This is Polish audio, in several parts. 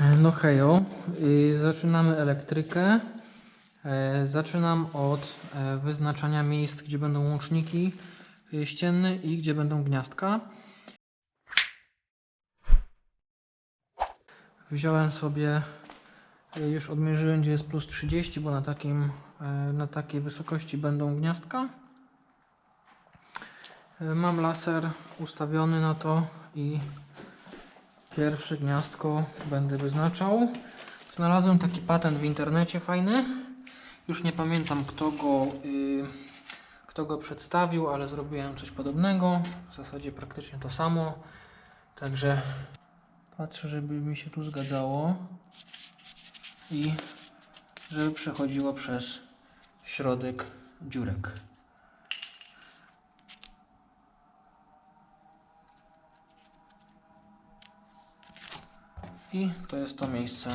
No hejo, zaczynamy elektrykę. E, Zaczynam od e, wyznaczania miejsc, gdzie będą łączniki y, ścienne i gdzie będą gniazdka. Wziąłem sobie, już odmierzyłem gdzie jest plus 30, bo na, takim, e, na takiej wysokości będą gniazdka. E, Mam laser ustawiony na to i Pierwsze gniazdko będę wyznaczał. Znalazłem taki patent w internecie fajny. Już nie pamiętam kto go, y, kto go przedstawił, ale zrobiłem coś podobnego. W zasadzie praktycznie to samo. Także patrzę, żeby mi się tu zgadzało i żeby przechodziło przez środek dziurek. I to jest to miejsce,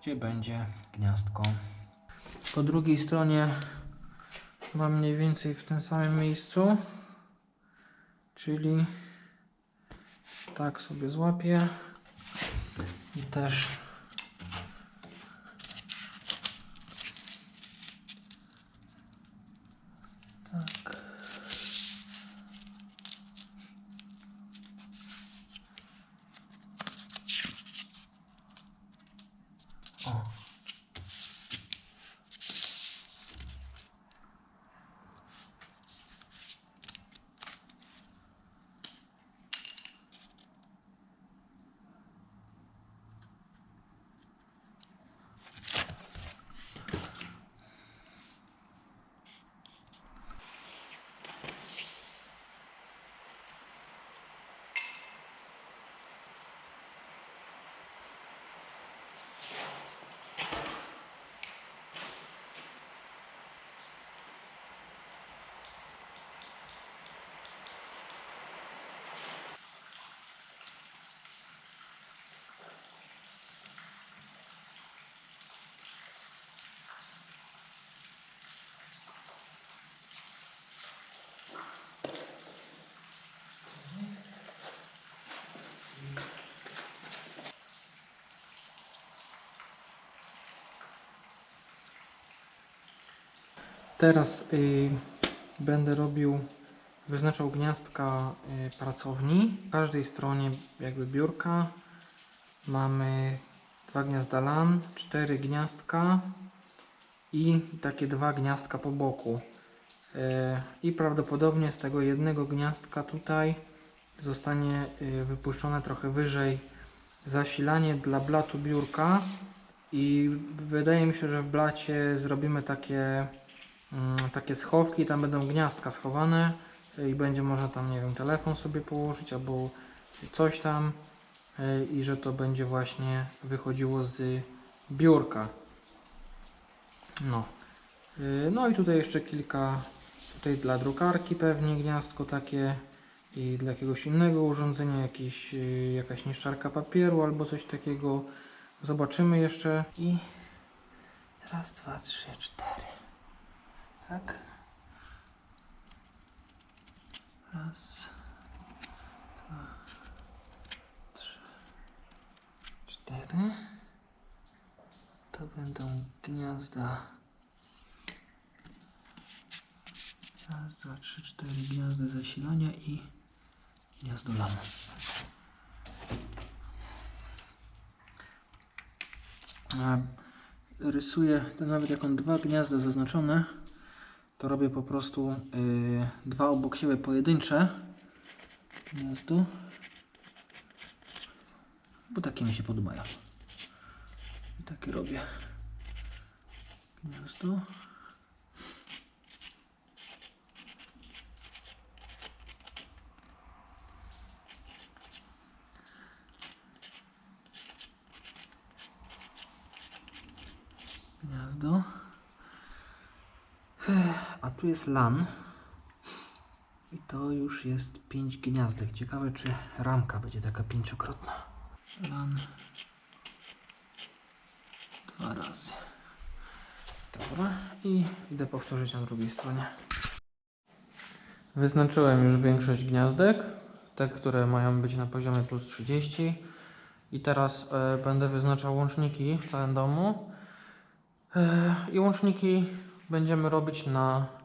gdzie będzie gniazdko. Po drugiej stronie mam mniej więcej w tym samym miejscu, czyli tak sobie złapię i też Teraz y, będę robił, wyznaczał gniazdka y, pracowni. W każdej stronie jakby biurka mamy dwa gniazda LAN, cztery gniazdka i takie dwa gniazdka po boku. Y, I prawdopodobnie z tego jednego gniazdka tutaj zostanie y, wypuszczone trochę wyżej zasilanie dla blatu biurka i wydaje mi się, że w blacie zrobimy takie takie schowki, tam będą gniazdka schowane y, i będzie można tam, nie wiem, telefon sobie położyć albo coś tam y, i że to będzie właśnie wychodziło z biurka. No. Y, No i tutaj jeszcze kilka, tutaj dla drukarki pewnie gniazdko takie i dla jakiegoś innego urządzenia, jakiś, jakaś niszczarka papieru albo coś takiego. Zobaczymy jeszcze i raz, dwa, trzy, cztery. Tak. Raz, dwa, trzy, cztery. To będą gniazda. Raz, dwa, trzy, cztery gniazda zasilania i gniazdo LAN. A rysuję, to nawet jak on dwa gniazda zaznaczone, to robię po prostu y, dwa obok siebie pojedyncze gniazdo, bo takie mi się podobają. I takie robię gniazdo. A tu jest LAN. I to już jest 5 gniazdek. Ciekawe, czy ramka będzie taka pięciokrotna. LAN. Dwa razy. Dobra. I idę powtórzyć na drugiej stronie. Wyznaczyłem już większość gniazdek. Te, które mają być na poziomie plus 30. I teraz e, będę wyznaczał łączniki w całym domu. E, I łączniki będziemy robić na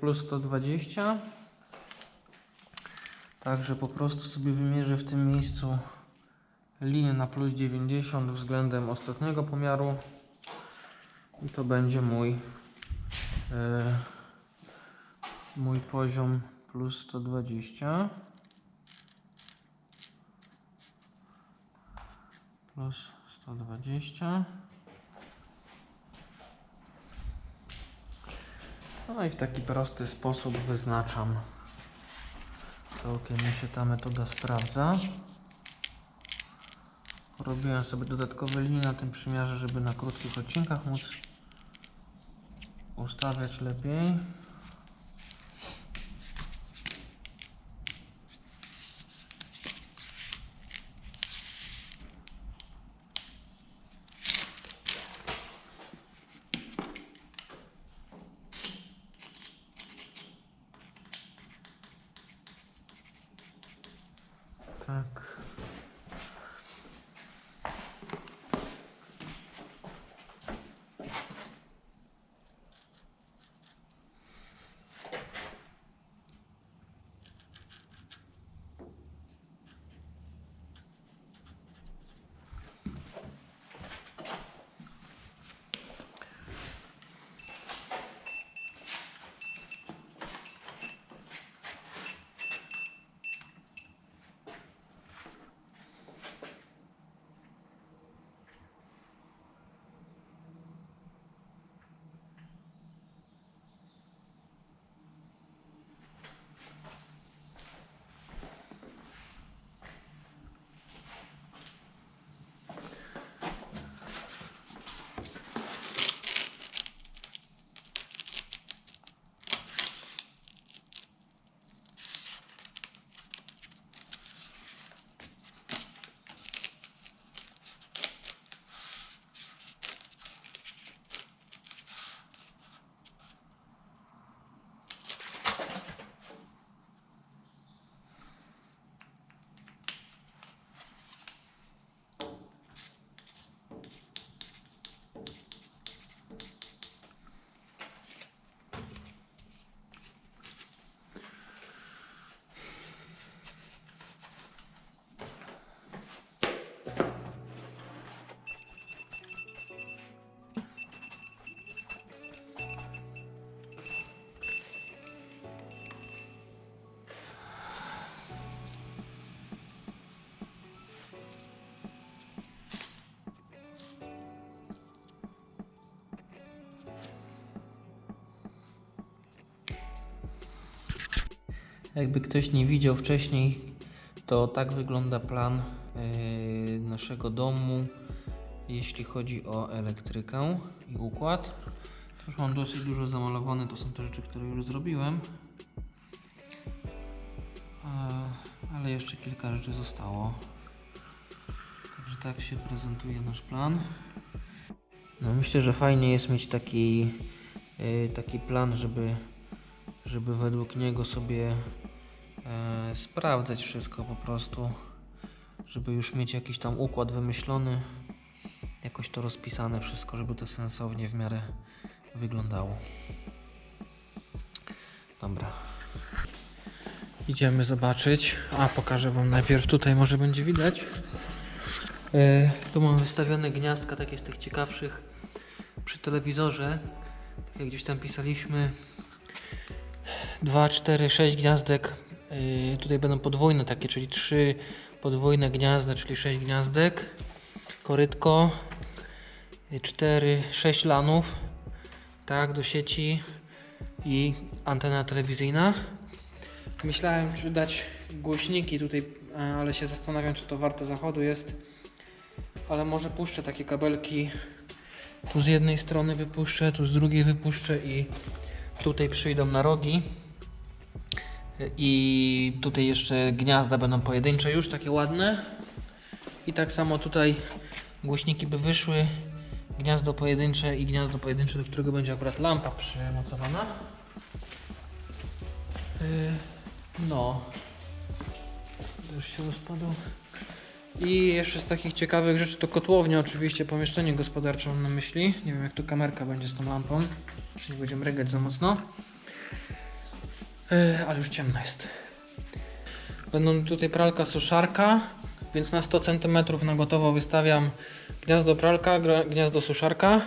plus 120. Także po prostu sobie wymierzę w tym miejscu linię na plus 90 względem ostatniego pomiaru. I to będzie mój e, mój poziom plus 120 plus 120 no i w taki prosty sposób wyznaczam. Całkiem mi się ta metoda sprawdza. Robiłem sobie dodatkowe linie na tym przymiarze żeby na krótkich odcinkach móc ustawiać lepiej Jakby ktoś nie widział wcześniej, to tak wygląda plan yy, naszego domu, jeśli chodzi o elektrykę i układ. Już mam dosyć dużo zamalowane, to są te rzeczy, które już zrobiłem. E, Ale jeszcze kilka rzeczy zostało. Także tak się prezentuje nasz plan. No myślę, że fajnie jest mieć taki, yy, taki plan, żeby, żeby według niego sobie e, sprawdzać wszystko po prostu, żeby już mieć jakiś tam układ wymyślony, jakoś to rozpisane wszystko, żeby to sensownie w miarę wyglądało. Dobra. Idziemy zobaczyć. A pokażę Wam najpierw tutaj, może będzie widać. E, tu mam wystawione gniazdka, takie z tych ciekawszych przy telewizorze. Tak jak gdzieś tam pisaliśmy, 2, 4, 6 gniazdek. Yy, tutaj będą podwójne takie, czyli 3 podwójne gniazda, czyli 6 gniazdek. Korytko. 4, 6 lanów. Tak, do sieci. I antena telewizyjna. Myślałem, czy dać głośniki tutaj, ale się zastanawiam, czy to warte zachodu jest. Ale może puszczę takie kabelki. Tu z jednej strony wypuszczę, tu z drugiej wypuszczę i tutaj przyjdą na rogi. I tutaj jeszcze gniazda będą pojedyncze już, takie ładne. I tak samo tutaj głośniki by wyszły. Gniazdo pojedyncze i gniazdo pojedyncze, do którego będzie akurat lampa przymocowana. Yy, no. Już się rozpadł. I jeszcze z takich ciekawych rzeczy to kotłownia, oczywiście pomieszczenie gospodarcze mam na myśli. Nie wiem jak tu kamerka będzie z tą lampą, czy nie będziemy mrygać za mocno. Yy, ale już ciemno jest. Będą tutaj pralka, suszarka, więc na 100 cm na gotowo wystawiam gniazdo pralka, gniazdo suszarka.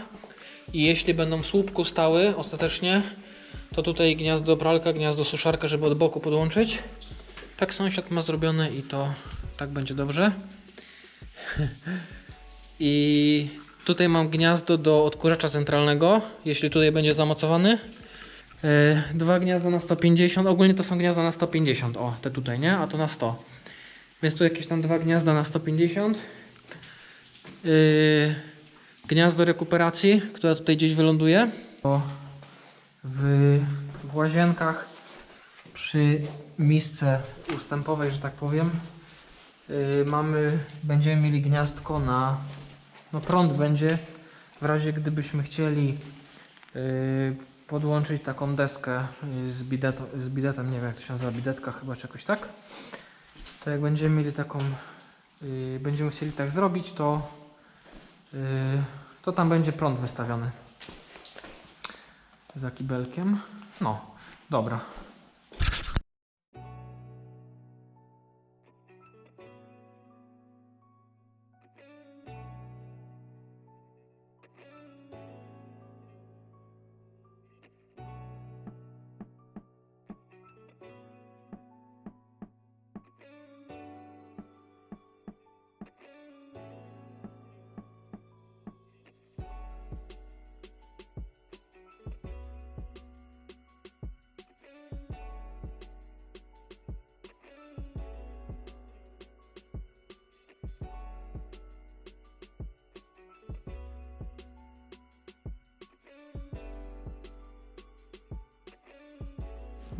I jeśli będą w słupku stały ostatecznie, to tutaj gniazdo pralka, gniazdo suszarka, żeby od boku podłączyć. Tak sąsiad ma zrobione i to tak będzie dobrze. I tutaj mam gniazdo do odkurzacza centralnego, jeśli tutaj będzie zamocowany. Yy, dwa gniazda na 150, ogólnie to są gniazda na 150, o te tutaj, nie? A to na 100. Więc tu jakieś tam dwa gniazda na 150. Yy, gniazdo rekuperacji, które tutaj gdzieś wyląduje. W, w łazienkach przy misce ustępowej, że tak powiem, yy, mamy, będziemy mieli gniazdko na, no prąd będzie, w razie gdybyśmy chcieli podłączyć taką deskę z, z bidetem, nie wiem jak to się nazywa, bidetka chyba czy jakoś tak, to jak będziemy mieli taką, yy, będziemy chcieli tak zrobić, to, yy, to tam będzie prąd wystawiony za kibelkiem. No, dobra.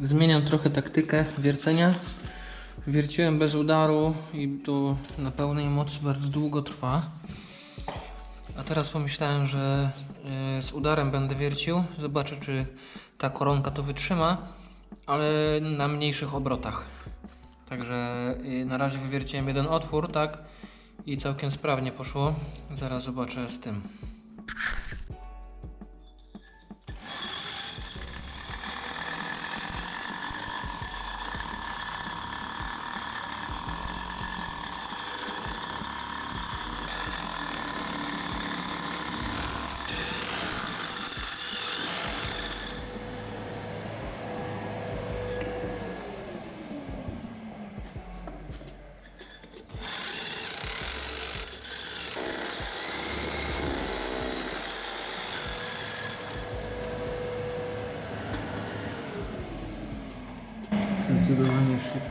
Zmieniam trochę taktykę wiercenia. Wierciłem bez udaru i tu na pełnej mocy bardzo długo trwa. A teraz pomyślałem, że y, z udarem będę wiercił. Zobaczę, czy ta koronka to wytrzyma, ale na mniejszych obrotach. Także y, na razie wywierciłem jeden otwór, tak? I całkiem sprawnie poszło. Zaraz zobaczę z tym.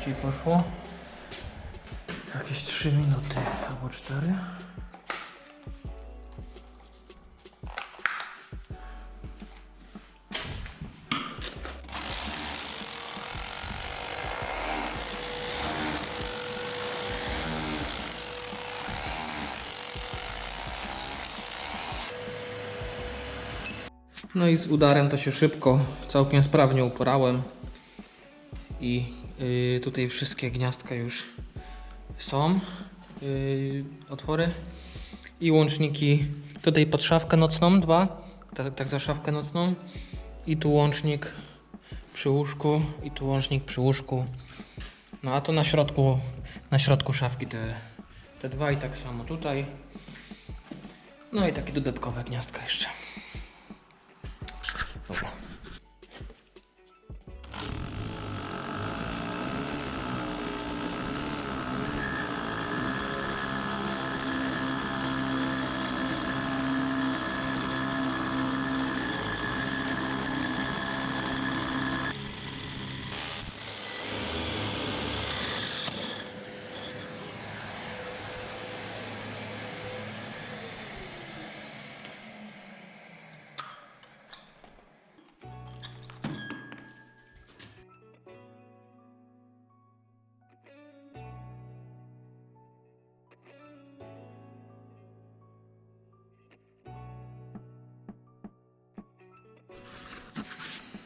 Szybciej poszło. Jakieś 3 minuty albo 4. No i z udarem to się szybko, całkiem sprawnie uporałem. I y, tutaj wszystkie gniazdka już są. y, otwory. I łączniki tutaj pod szafkę nocną, dwa. Tak, tak za szafkę nocną. I tu łącznik przy łóżku. I tu łącznik przy łóżku. No a to na środku, na środku szafki te, te dwa i tak samo tutaj. No i takie dodatkowe gniazdka jeszcze.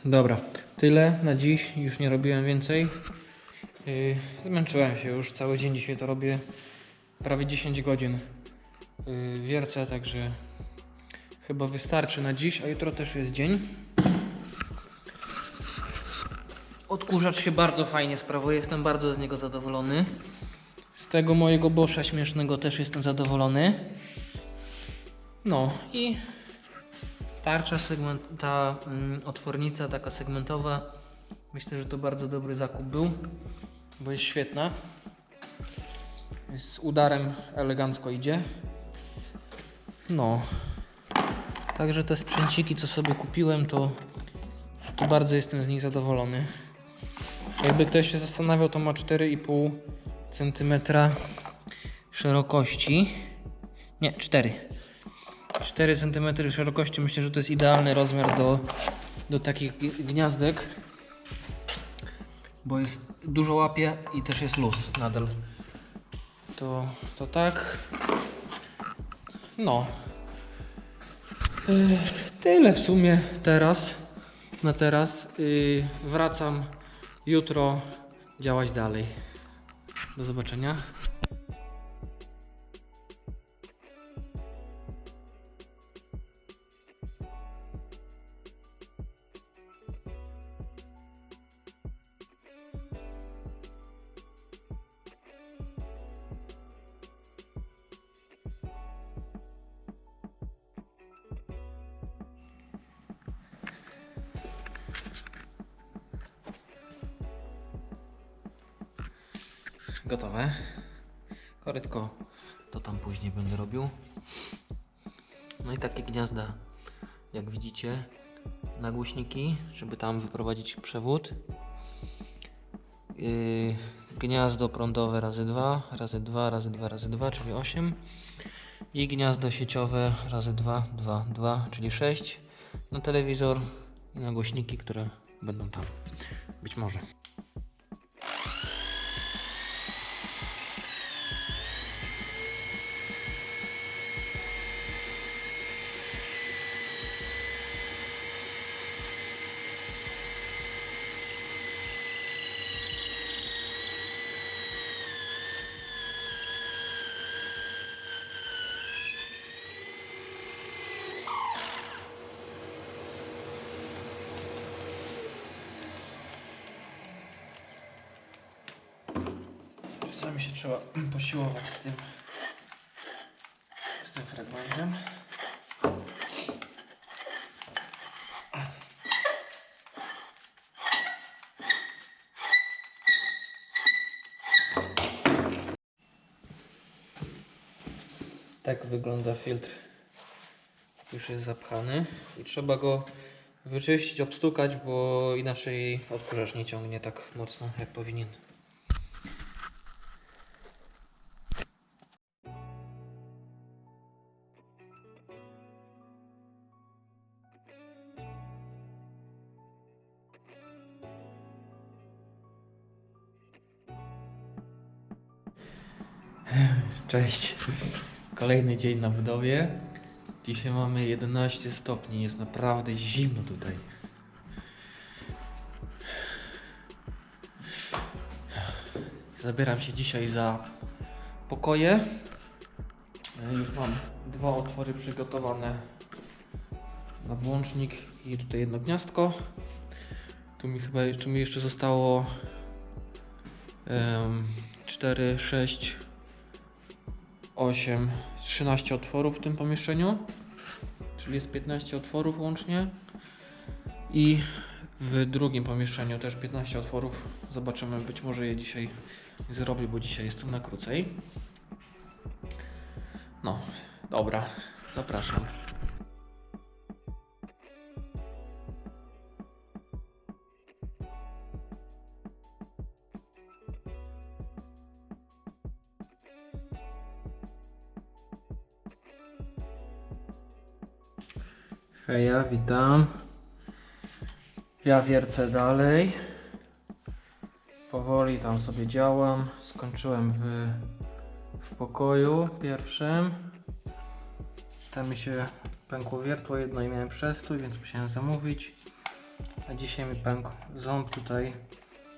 Dobra, tyle na dziś. Już nie robiłem więcej. Yy, zmęczyłem się już, cały dzień dzisiaj to robię. prawie 10 godzin yy, wiercę, także chyba wystarczy na dziś, a jutro też jest dzień. Odkurzacz się bardzo fajnie sprawuje, jestem bardzo z niego zadowolony. Z tego mojego Boscha śmiesznego też jestem zadowolony. No i tarcza segment, ta mm, otwornica taka segmentowa. Myślę, że to bardzo dobry zakup był, bo jest świetna. Z udarem elegancko idzie. No. Także te sprzęciki, co sobie kupiłem, to, to bardzo jestem z nich zadowolony. Jakby ktoś się zastanawiał, to ma 4,5 cm szerokości. Nie, 4. 4 cm szerokości. Myślę, że to jest idealny rozmiar do, do takich gniazdek. Bo jest dużo łapie i też jest luz nadal. To, to tak. No. Yy, Tyle w sumie teraz. Na teraz. Yy, Wracam jutro działać dalej. Do zobaczenia. No i takie gniazda, jak widzicie, nagłośniki, żeby tam wyprowadzić przewód. Yy, gniazdo prądowe razy 2, razy 2, razy 2, razy 2, czyli 8. I gniazdo sieciowe razy 2, 2, 2, czyli 6 na telewizor i nagłośniki, które będą tam. Być może. Czasami się trzeba posiłować z tym, z tym fragmentem. Tak wygląda filtr. Już jest zapchany i trzeba go wyczyścić, obstukać, bo inaczej odkurzacz nie ciągnie tak mocno jak powinien. Cześć. Kolejny dzień na budowie. Dzisiaj mamy 11 stopni. Jest naprawdę zimno tutaj. Zabieram się dzisiaj za pokoje. E, Już mam dwa otwory przygotowane na włącznik i tutaj jedno gniazdko. Tu mi chyba tu mi jeszcze zostało um, 4, 6, 8, 13 otworów w tym pomieszczeniu. Czyli jest 15 otworów łącznie. I w drugim pomieszczeniu też 15 otworów. Zobaczymy, być może je dzisiaj zrobię, bo dzisiaj jestem na krócej. No, dobra, zapraszam. Heja, witam. Ja wiercę dalej. Powoli tam sobie działam. Skończyłem w, w pokoju pierwszym. Tam mi się pękło wiertło jedno i miałem przestój, więc musiałem zamówić. A dzisiaj mi pękł ząb tutaj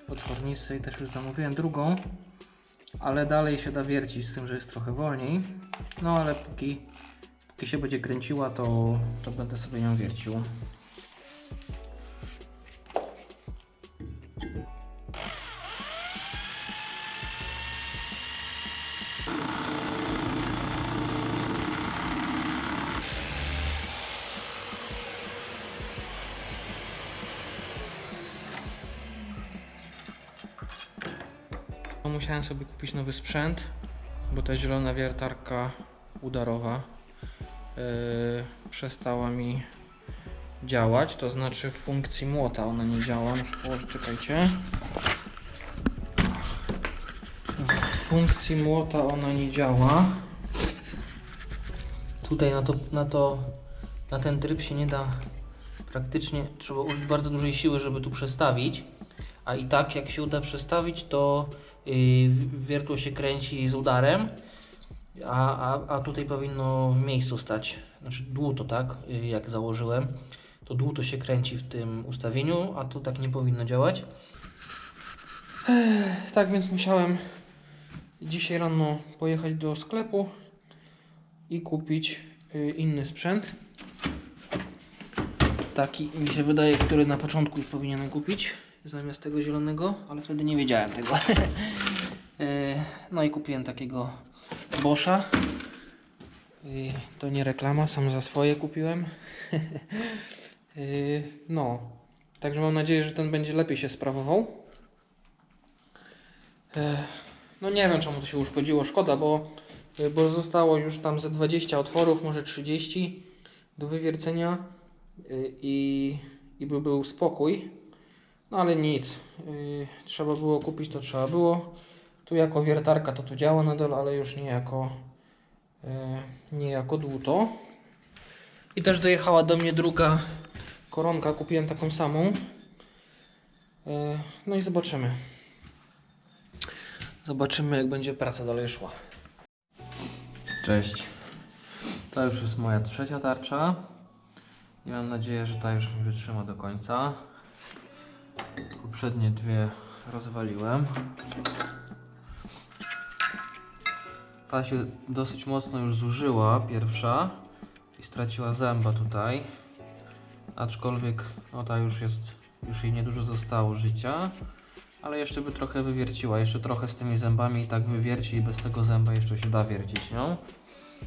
w otwornicy i też już zamówiłem drugą. ale dalej się da wiercić z tym, że jest trochę wolniej. No ale póki, póki się będzie kręciła, to, to będę sobie nią wiercił. Musiałem sobie kupić nowy sprzęt, bo ta zielona wiertarka udarowa przestała mi działać, to znaczy w funkcji młota ona nie działa. Muszę położyć, czekajcie. W funkcji młota ona nie działa. Tutaj na to, na to, na ten tryb się nie da praktycznie, trzeba użyć bardzo dużej siły, żeby tu przestawić. A i tak jak się uda przestawić, to yy, wiertło się kręci z udarem, a, a, a tutaj powinno w miejscu stać. Znaczy dłuto, tak? Yy, jak założyłem, to dłuto się kręci w tym ustawieniu, a tu tak nie powinno działać. Ech, tak więc musiałem dzisiaj rano pojechać do sklepu i kupić yy, inny sprzęt. Taki mi się wydaje, który na początku już powinienem kupić zamiast tego zielonego, ale wtedy nie wiedziałem tego. E, no i kupiłem takiego Boscha. E, To nie reklama, sam za swoje kupiłem. E, No, także mam nadzieję, że ten będzie lepiej się sprawował. E, No nie wiem czemu to się uszkodziło, szkoda, bo, bo zostało już tam ze 20 otworów, może 30 do wywiercenia y, i, i by był spokój. No ale nic. y, trzeba było kupić, to trzeba było. Tu jako wiertarka to tu działa nadal, ale już nie jako y, nie jako dłuto. I też dojechała do mnie druga koronka. Kupiłem taką samą. Y, no i zobaczymy. Zobaczymy jak będzie praca dalej szła. Cześć. To już jest moja trzecia tarcza. I mam nadzieję, że ta już mi wytrzyma do końca. Poprzednie dwie rozwaliłem. Ta się dosyć mocno już zużyła, pierwsza. I straciła zęba tutaj. Aczkolwiek no ta już jest, już jej niedużo zostało życia. Ale jeszcze by trochę wywierciła. Jeszcze trochę z tymi zębami i tak wywierci i bez tego zęba jeszcze się da wiercić nią.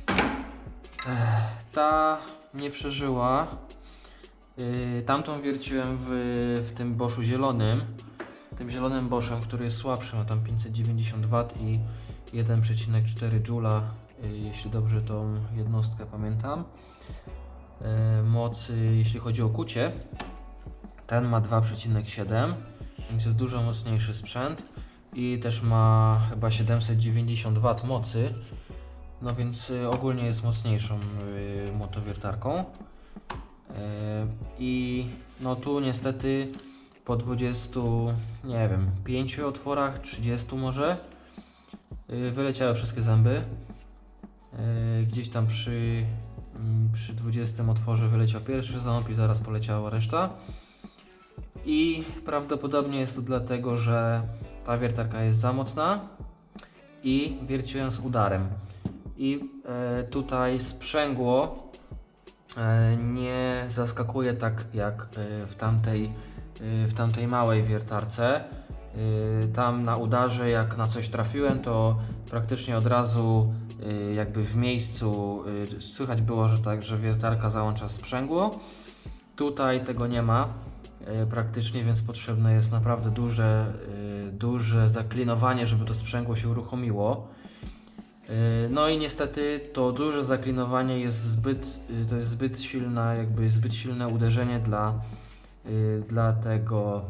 Ech, Ta nie przeżyła. Yy, tamtą wierciłem w, w tym Boschu zielonym. Tym zielonym Boschem, który jest słabszy, ma tam 590 W i 1,4 Joule, yy, jeśli dobrze tą jednostkę pamiętam. Yy, mocy, jeśli chodzi o kucie, ten ma 2,7, więc jest dużo mocniejszy sprzęt i też ma chyba 790 W mocy. No więc y, ogólnie jest mocniejszą y, motowiertarką. Y, I no tu niestety po 20, nie wiem, 5 otworach, 30 może y, wyleciały wszystkie zęby. Y, Gdzieś tam przy, mm, przy 20 otworze wyleciał pierwszy ząb i zaraz poleciała reszta. I prawdopodobnie jest to dlatego, że ta wiertarka jest za mocna i wierciłem z udarem i e, tutaj sprzęgło e, nie zaskakuje tak jak e, w tamtej, w tamtej małej wiertarce. E, tam na udarze jak na coś trafiłem to praktycznie od razu e, jakby w miejscu e, słychać było, że tak, że wiertarka załącza sprzęgło. Tutaj tego nie ma praktycznie, więc potrzebne jest naprawdę duże, duże zaklinowanie, żeby to sprzęgło się uruchomiło. No i niestety to duże zaklinowanie jest zbyt, to jest zbyt silna, jakby zbyt silne uderzenie dla, dla tego,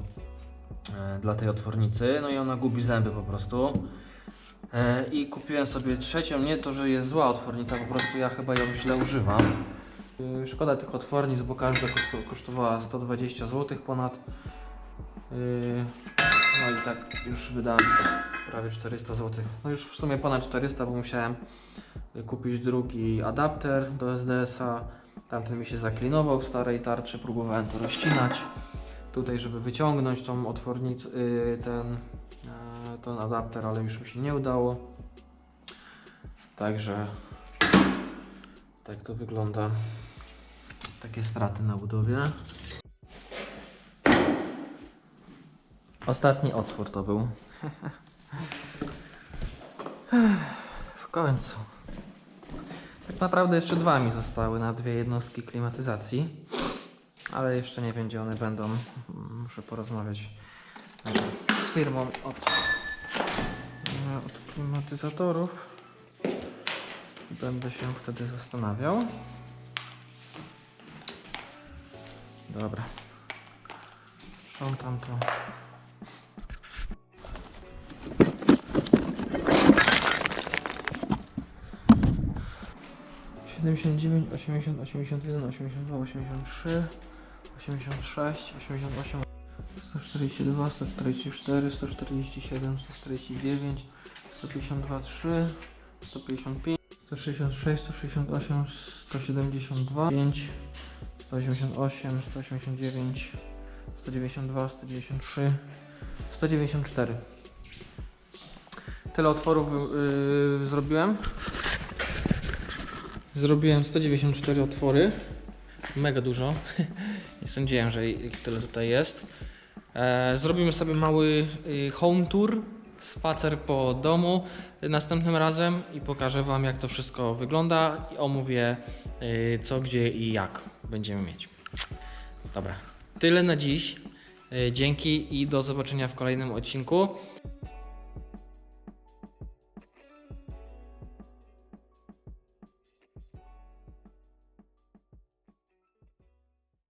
dla tej otwornicy. No i ona gubi zęby po prostu. Yy, I kupiłem sobie trzecią, nie to, że jest zła otwornica, po prostu ja chyba ją źle używam. Yy, Szkoda tych otwornic, bo każda kosztowała 120 zł ponad. No i tak już wydałem prawie 400 zł. No już w sumie ponad 400, bo musiałem kupić drugi adapter do SDS-a. Tamten mi się zaklinował w starej tarczy, próbowałem to rozcinać. Tutaj, żeby wyciągnąć tą otwornicę, yy, ten, na ten adapter, ale już mi się nie udało. Także tak to wygląda. Takie straty na budowie. Ostatni otwór to był. W końcu. Tak naprawdę jeszcze dwa mi zostały na dwie jednostki klimatyzacji. Ale jeszcze nie wiem gdzie one będą. Muszę porozmawiać e, z firmą od, e, od klimatyzatorów. Będę się wtedy zastanawiał. Dobra. Sprzątam to. Siedemdziesiąt dziewięć, osiemdziesiąt, osiemdziesiąt jeden, osiemdziesiąt dwa, osiemdziesiąt trzy, osiemdziesiąt sześć, osiemdziesiąt osiem, sto czterdzieści dwa, sto czterdzieści cztery, sto czterdzieści siedem, sto czterdzieści dziewięć, sto pięćdziesiąt dwa, trzy, sto pięćdziesiąt pięć, sto sześćdziesiąt sześć, sto sześćdziesiąt osiem, sto siedemdziesiąt dwa, pięć, sto osiemdziesiąt osiem, sto osiemdziesiąt dziewięć, 192, 193, 194. Tyle otworów yy, zrobiłem. Zrobiłem 194 otwory. Mega dużo. Nie sądziłem, że tyle tutaj jest. E, zrobimy sobie mały y, home tour, spacer po domu następnym razem i pokażę Wam jak to wszystko wygląda i omówię y, co, gdzie i jak będziemy mieć. Dobra, tyle na dziś. Y, Dzięki i do zobaczenia w kolejnym odcinku.